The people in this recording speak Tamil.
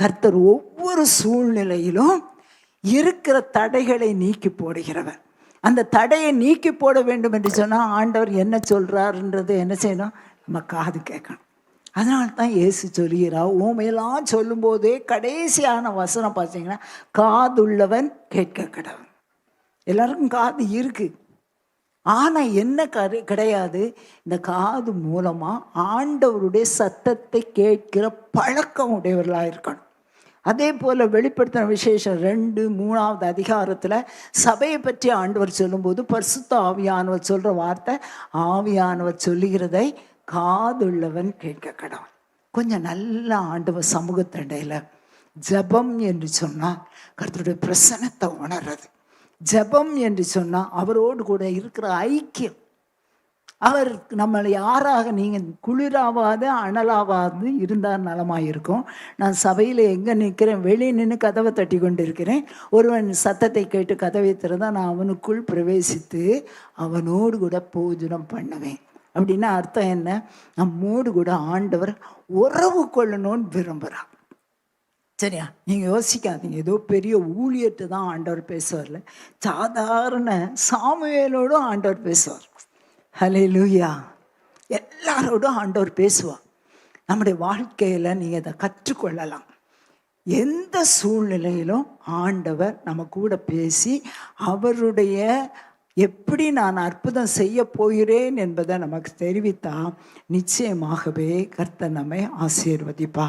கர்த்தர் ஒவ்வொரு சூழ்நிலையிலும் இருக்கிற தடைகளை நீக்கி போடுகிறவர். அந்த தடையை நீக்கி போட வேண்டும் என்று சொன்னால் ஆண்டவர் என்ன சொல்கிறாருன்றது என்ன செய்யணும்? நம்ம காது கேட்கணும். அதனால தான் இயேசு சொல்கிறா ஊமையெல்லாம் சொல்லும்போதே கடைசியான வசனம் பார்த்தீங்கன்னா காதுள்ளவன் கேட்க கடவன் எல்லாருக்கும் காது இருக்குது ஆனால் என்ன கரு கிடையாது. இந்த காது மூலமாக ஆண்டவருடைய சத்தத்தை கேட்கிற பழக்கம் உடையவர்களாக இருக்கணும். அதே போல் வெளிப்படுத்தின விசேஷம் ரெண்டு மூணாவது அதிகாரத்தில் சபையை பற்றி ஆண்டவர் சொல்லும்போது பரிசுத்த ஆவியானவர் சொல்கிற வார்த்தை ஆவியானவர் சொல்லுகிறதை காதுள்ளவன் கேட்க கடவுள் கொஞ்சம் நல்ல ஆண்டவர் சமூகத்தண்டையில் ஜெபம் என்று சொன்னால் கருத்தருடைய பிரசனத்தை உணர்றது. ஜெபம் என்று சொன்னால் அவரோடு கூட இருக்கிற ஐக்கியம். அவர் நம்மளை யாராக நீங்கள் குளிராவாது அனலாவாது இருந்தால் நலமாக இருக்கும் நான் சபையில் எங்கே நிற்கிறேன் வெளியே நின்று கதவை தட்டி கொண்டு இருக்கிறேன் ஒருவன் சத்தத்தை கேட்டு கதவை திறந்தால் நான் அவனுக்குள் பிரவேசித்து அவனோடு கூட போஜனம் பண்ணுவேன். அப்படின்னா அர்த்தம் என்ன? நம்மோடு கூட ஆண்டவர் உறவு கொள்ளணும்னு விரும்புகிறான் சரியா? நீங்கள் யோசிக்காதீங்க. ஏதோ பெரிய ஊழியர்கிட்ட தான் ஆண்டவர் பேசுவார்ல. சாதாரண சாமுவேலோடும் ஆண்டவர் பேசுவார். ஹலே லூயா எல்லாரோடும் ஆண்டவர் பேசுவார். நம்முடைய வாழ்க்கையில் நீங்கள் அதை கற்றுக்கொள்ளலாம். எந்த சூழ்நிலையிலும் ஆண்டவர் நம்ம கூட பேசி அவருடைய எப்படி நான் அற்புதம் செய்ய போகிறேன் என்பதை நமக்கு தெரிவித்தா நிச்சயமாகவே கர்த்தர் நம்மை ஆசீர்வதிப்பா